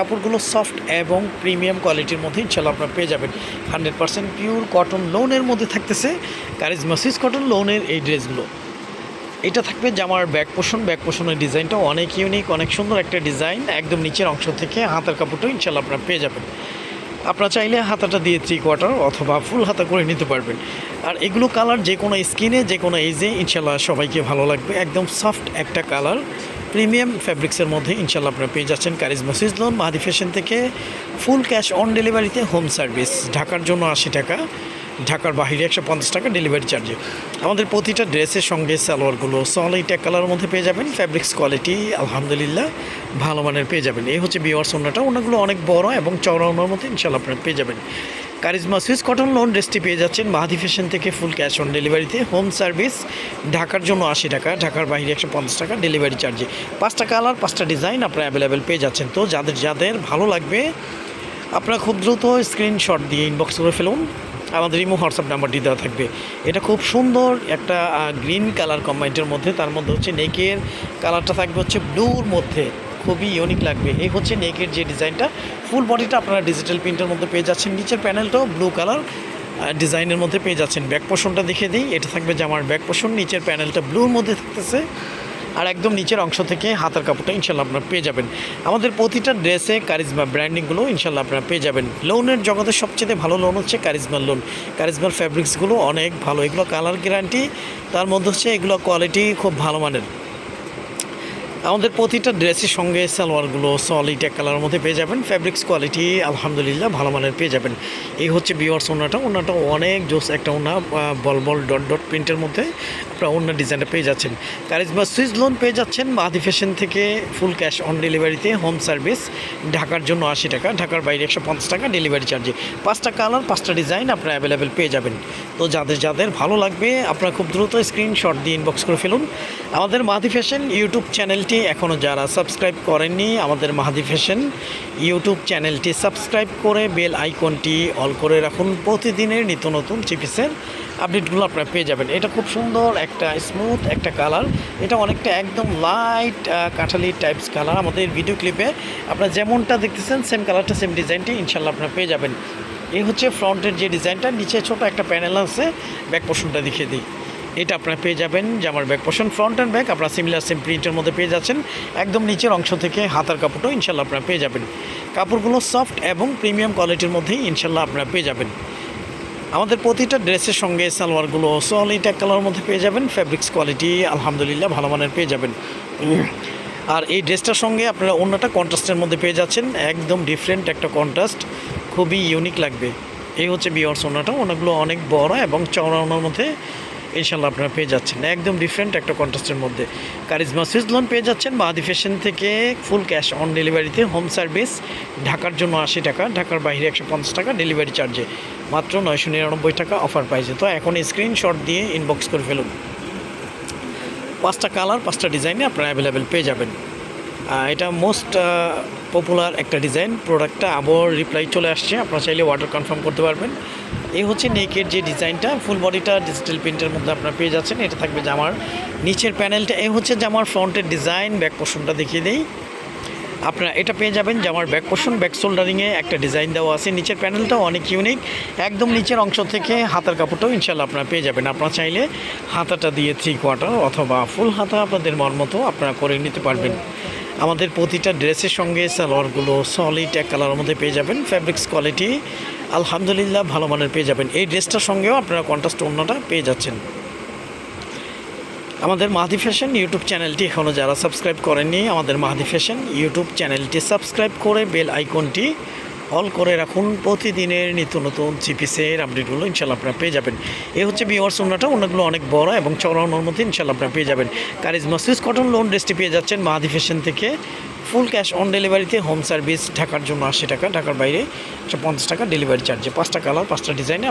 কাপড়গুলো সফট এবং প্রিমিয়াম কোয়ালিটির মধ্যে ইনশাল্লাহ আপনারা পেয়ে যাবেন। হান্ড্রেড পার্সেন্ট পিওর কটন লোনের মধ্যে থাকতেছে কারিজমা সুইস কটন লোনের এই ড্রেসগুলো। এটা থাকবে জামার ব্যাক পোষণ। ব্যাক পোষণের ডিজাইনটা অনেক ইউনিক, অনেক সুন্দর একটা ডিজাইন। একদম নিচের অংশ থেকে হাতার কাপড়টা ইনশাল্লাহ আপনারা পেয়ে যাবেন। আপনারা চাইলে হাতাটা দিয়ে থ্রি কোয়ার্টার অথবা ফুল হাতা করে নিতে পারবেন। আর এগুলো কালার যে কোনো স্কিনে যে কোনো এজে ইনশাল্লাহ সবাইকে ভালো লাগবে। একদম সফট একটা কালার প্রিমিয়াম ফ্যাব্রিক্সের মধ্যে ইনশাল্লাহ আপনারা পেয়ে যাচ্ছেন কারিজমা সুইজলন মাহাদি ফ্যাশন থেকে ফুল ক্যাশ অন ডেলিভারিতে হোম সার্ভিস। ঢাকার জন্য আশি টাকা, ঢাকার বাহিরে একশো পঞ্চাশ টাকা ডেলিভারি চার্জে। আমাদের প্রতিটা ড্রেসের সঙ্গে সালোয়ারগুলো সলিড এক কালারের মধ্যে পেয়ে যাবেন। ফ্যাব্রিক্স কোয়ালিটি আলহামদুলিল্লাহ, ভালো মানের পেয়ে যাবেন। এই হচ্ছে বিওয়ার্স সোনাটা ওনাগুলো অনেক বড় এবং চওড়া ওনার মধ্যে ইনশাল্লাহ আপনারা পেয়ে যাবেন। কারিজমা সুইস কটন লোন ড্রেসটি পেয়ে যাচ্ছেন। মাহাদি ফ্যাশন থেকে ফুল ক্যাশ অন ডেলিভারিতে হোম সার্ভিস ঢাকার জন্য আশি টাকা, ঢাকার বাইরে একশো পঞ্চাশ টাকা ডেলিভারি চার্জে পাঁচটা কালার পাঁচটা ডিজাইন আপনারা অ্যাভেলেবেল পেয়ে যাচ্ছেন। তো যাদের যাদের ভালো লাগবে, আপনারা খুব দ্রুত স্ক্রিনশট দিয়ে ইনবক্স করে ফেলুন। আমাদের ইমো হোয়াটসঅ্যাপ নাম্বারটি দেওয়া থাকবে। এটা খুব সুন্দর একটা গ্রিন কালার কম্বাইন্টের মধ্যে। তার মধ্যে হচ্ছে নেকের কালারটা থাকবে হচ্ছে ব্লুর মধ্যে। খুবই ইউনিক লাগবে। এই হচ্ছে নেকের যে ডিজাইনটা। ফুল বডিটা আপনারা ডিজিটাল প্রিন্টের মধ্যে পেয়ে যাচ্ছেন। নিচের প্যানেলটাও ব্লু কালার ডিজাইনের মধ্যে পেয়ে যাচ্ছেন। ব্যাক পোষণটা দেখে দিই। এটা থাকবে জামার ব্যাক পোষণ নিচের প্যানেলটা ব্লুর মধ্যে থাকতেছে। আর একদম নিচের অংশ থেকে হাতার কাপড়টা ইনশাল্লাহ আপনারা পেয়ে যাবেন। আমাদের প্রতিটা ড্রেসে কারিজমা ব্র্যান্ডিংগুলো ইনশাল্লাহ আপনারা পেয়ে যাবেন। লোনের জগতে সবচেয়ে ভালো লোন হচ্ছে কারিজমার লোন কারিজমার ফ্যাব্রিক্সগুলো অনেক ভালো। এগুলো কালার গ্যারান্টি তার মধ্যে হচ্ছে এগুলো কোয়ালিটি খুব ভালো মানের। আমাদের প্রতিটা ড্রেসের সঙ্গে সালোয়ারগুলো সলিড এক কালারের মধ্যে পেয়ে যাবেন। ফ্যাব্রিক্স কোয়ালিটি আলহামদুলিল্লাহ ভালো মানের পেয়ে যাবেন। এই হচ্ছে বিওয়ার্স ওনাটা। ওনাটা অনেক জোস একটা ওনা বল বল ডট ডট প্রিন্টের মধ্যে আপনারা অন্য ডিজাইনটা পেয়ে যাচ্ছেন। কারিজমা সুইচ লোন পেয়ে যাচ্ছেন। মাহাদি ফ্যাশন থেকে ফুল ক্যাশ অন ডেলিভারিতে হোম সার্ভিস ঢাকার জন্য আশি টাকা, ঢাকার বাইরে একশো পঞ্চাশ টাকা ডেলিভারি চার্জে পাঁচটা কালার পাঁচটা ডিজাইন আপনারা অ্যাভেলেবেল পেয়ে যাবেন। তো যাদের যাদের ভালো লাগবে, আপনারা খুব দ্রুত স্ক্রিনশট দিয়ে ইনবক্স করে ফেলুন। আমাদের মাহাদি ফ্যাশন ইউটিউব চ্যানেলটি এখনও যারা সাবস্ক্রাইব করেননি, আমাদের মাহাদি ফ্যাশন ইউটিউব চ্যানেলটি সাবস্ক্রাইব করে বেল আইকনটি অল করে রাখুন। প্রতিদিনের নিত্য নতুন চিপিসের আপডেটগুলো আপনারা পেয়ে যাবেন। এটা খুব সুন্দর একটা স্মুথ একটা কালার এটা অনেকটা একদম লাইট কাঠালি টাইপস কালার আমাদের ভিডিও ক্লিপে আপনারা যেমনটা দেখতেছেন সেম কালারটা সেম ডিজাইনটি ইনশাল্লাহ আপনারা পেয়ে যাবেন। এই হচ্ছে ফ্রন্টের যে ডিজাইনটা নিচে ছোট একটা প্যানেল আছে ব্যাক পোর্শনটা দেখিয়ে দিই। এটা আপনারা পেয়ে যাবেন জামার back portion front and back আপনারা সিমিলার সেম প্রিন্টের মধ্যে পেয়ে যাচ্ছেন। একদম নিচের অংশ থেকে হাতার কাপড়টাও ইনশাল্লাহ আপনারা পেয়ে যাবেন। কাপড়গুলো সফট এবং প্রিমিয়াম কোয়ালিটির মধ্যেই ইনশাল্লাহ আপনারা পেয়ে যাবেন। আমাদের প্রতিটা ড্রেসের সঙ্গে সালোয়ারগুলো সলিড এক কালারের মধ্যে পেয়ে যাবেন। ফ্যাব্রিক্স কোয়ালিটি আলহামদুলিল্লাহ ভালো মানের পেয়ে যাবেন। আর এই ড্রেসটার সঙ্গে আপনারা অন্যটা কন্ট্রাস্টের মধ্যে পেয়ে যাচ্ছেন। একদম ডিফারেন্ট একটা কন্ট্রাস্ট খুবই ইউনিক লাগবে। এই হচ্ছে বিয়ার্স ওনাটা ওনাগুলো অনেক বড় এবং চওড়া ওনার মধ্যে ইনশাল্লাহ আপনারা পেয়ে যাচ্ছেন। একদম ডিফারেন্ট একটা কন্ট্রাস্টের মধ্যে। কারিজমা সুইচ লোন পেয়ে যাচ্ছেন। বাহাদি ফ্যাশন থেকে ফুল ক্যাশ অন ডেলিভারিতে হোম সার্ভিস ঢাকার জন্য আশি টাকা, ঢাকার বাইরে একশো পঞ্চাশ টাকা ডেলিভারি চার্জে মাত্র নয়শো নিরানব্বই টাকা অফার পাইছে তো এখন স্ক্রিনশট দিয়ে ইনবক্স করে ফেলুন। পাঁচটা কালার পাঁচটা ডিজাইনে আপনারা অ্যাভেলেবেল পেয়ে যাবেন। এটা মোস্ট পপুলার একটা ডিজাইন প্রোডাক্টটা আবার রিপ্লাই চলে আসছে। আপনারা চাইলে অর্ডার কনফার্ম করতে পারবেন। এই হচ্ছে নেকের যে ডিজাইনটা ফুল বডিটা ডিজিটাল প্রিন্টের মধ্যে আপনারা পেয়ে যাচ্ছেন। এটা থাকবে জামার নিচের প্যানেলটা এই হচ্ছে জামার ফ্রন্টের ডিজাইন ব্যাক পোর্শনটা দেখিয়ে দিই। আপনারা এটা পেয়ে যাবেন জামার ব্যাক পোর্শন ব্যাক শোল্ডারিংয়ে একটা ডিজাইন দেওয়া আছে। নিচের প্যানেলটাও অনেক ইউনিক একদম নিচের অংশ থেকে হাতার কাপড়টাও ইনশাল্লাহ আপনারা পেয়ে যাবেন। আপনারা চাইলে হাতাটা দিয়ে থ্রি কোয়ার্টার অথবা ফুল হাতা আপনাদের মন মতো আপনারা করে নিতে পারবেন। আমাদের প্রতিটা ড্রেসের সঙ্গে সালোয়ারগুলো সলিড এক কালারের মধ্যে পেয়ে যাবেন। ফ্যাব্রিক্স কোয়ালিটি আলহামদুলিল্লাহ, ভালো মানের পেয়ে যাবেন। এই ড্রেসটার সঙ্গেও আপনারা কন্ট্রাস্ট অন্যটা পেয়ে যাচ্ছেন। আমাদের মাহাদি ফ্যাশন ইউটিউব চ্যানেলটি এখনও যারা সাবস্ক্রাইব করেননি, আমাদের মাহাদি ফ্যাশন ইউটিউব চ্যানেলটি সাবস্ক্রাইব করে বেল আইকনটি অল করে রাখুন। প্রতিদিনের নিত্য নতুন চিপিসের আপডেটগুলো ইনশাল্লাহ আপনারা পেয়ে যাবেন। এই হচ্ছে বিওয়ার্স ওনাটা ওনাগুলো অনেক বড় এবং চওড়া ওনার মধ্যে ইনশাল্লাহ আপনারা পেয়ে যাবেন। কারিজমা সুইস কটন লোন ড্রেসটি পেয়ে যাচ্ছেন মাহাদি ফ্যাশন থেকে। ফুল ক্যাশ অন ডেলিভারিতে হোম সার্ভিস ঢাকার জন্য আশি টাকা, ঢাকার বাইরে একশো পঞ্চাশ টাকা ডেলিভারি চার্জে। পাঁচটা কালার, পাঁচটা ডিজাইনে